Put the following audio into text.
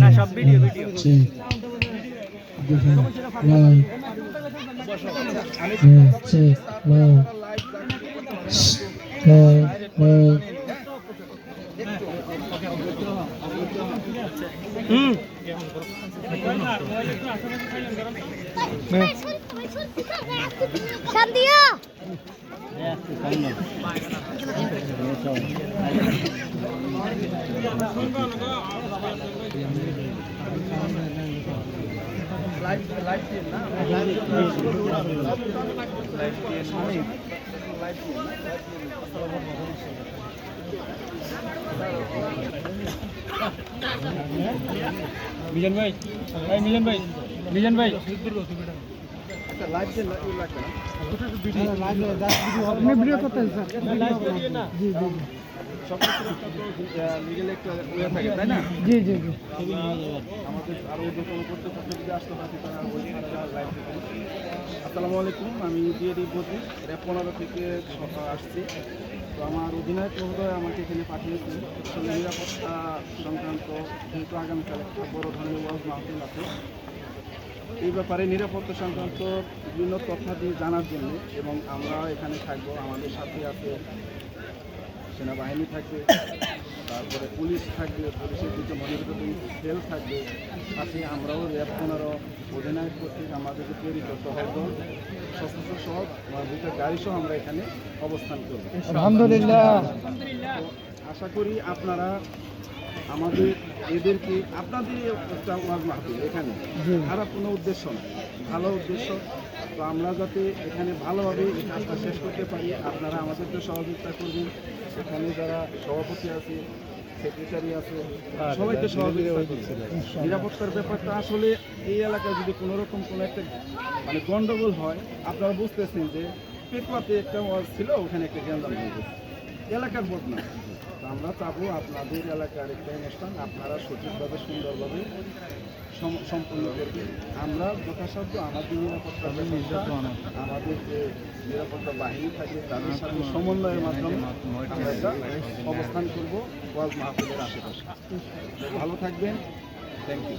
না সব video video check. দেখেন মিজান ভাই ভাই মিজান ভাই মিজান ভাই। ভিডিও করতেন স্যার জি জি। আসসালামু আলাইকুম, আমি বিএডি বদি পনেরো থেকে আসছি। তো আমার অধিনায়ক মহোদয় আমাকে এখানে পাঠিয়েছেন। নিরাপত্তা সংক্রান্ত যেহেতু আগামীকাল একটা বড় ধরনের ওয়াজ মাহফিল আছে, এই ব্যাপারে নিরাপত্তা সংক্রান্ত বিভিন্ন তথ্যাদি জানার জন্য এবং আমরা এখানে থাকব, আমাদের সাথে আছে সেনাবাহিনী থাকবে তারপরে পুলিশ থাকবে পুলিশের দুটো মনিটরিং সেল থাকবে। সাথে আমরাও র্যাব পনেরো অধিনায়ক কর্তৃক আমাদেরকে তৈরি করতে হবে। সশস্ত্র সহ দুটো গাড়ি সহ আমরা এখানে অবস্থান করব। আলহামদুলিল্লাহ। আশা করি আপনারা আমাদের এদেরকে আপনাদের একটা ওয়াজ মাহফিল এখানে। খারাপ কোনো উদ্দেশ্য না ভালো উদ্দেশ্য। তো আমরা যাতে এখানে ভালোভাবে এই কাজটা শেষ করতে পারি, আপনারা আমাদেরকে সহযোগিতা করবেন। এখানে যারা সভাপতি আছে, সেক্রেটারি আছে, সবাইকে সহযোগিতা নিরাপত্তার ব্যাপারটা আসলে এই এলাকায় যদি কোনোরকম কোনো একটা মানে গণ্ডগোল হয়, আপনারা বুঝতেছেন যে পেটপাতে একটা ওয়াজ ছিল, ওখানে একটা গ্যাঞ্জাম হয়ে গেছে এলাকার বদনাম। আমরা চাবো আপনাদের এলাকার একটা অনুষ্ঠান আপনারা সঠিকভাবে সুন্দরভাবে সম্পূর্ণ করবেন। আমরা যথাসাধ্য আমাদের নিরাপত্তা আমাদের যে নিরাপত্তা বাহিনী থাকে তাদের সাথে সমন্বয়ের মাধ্যমে আমরা এটা অবস্থান করব ওয়াজ মাহফিলের আশেপাশে। ভালো থাকবেন। Thank you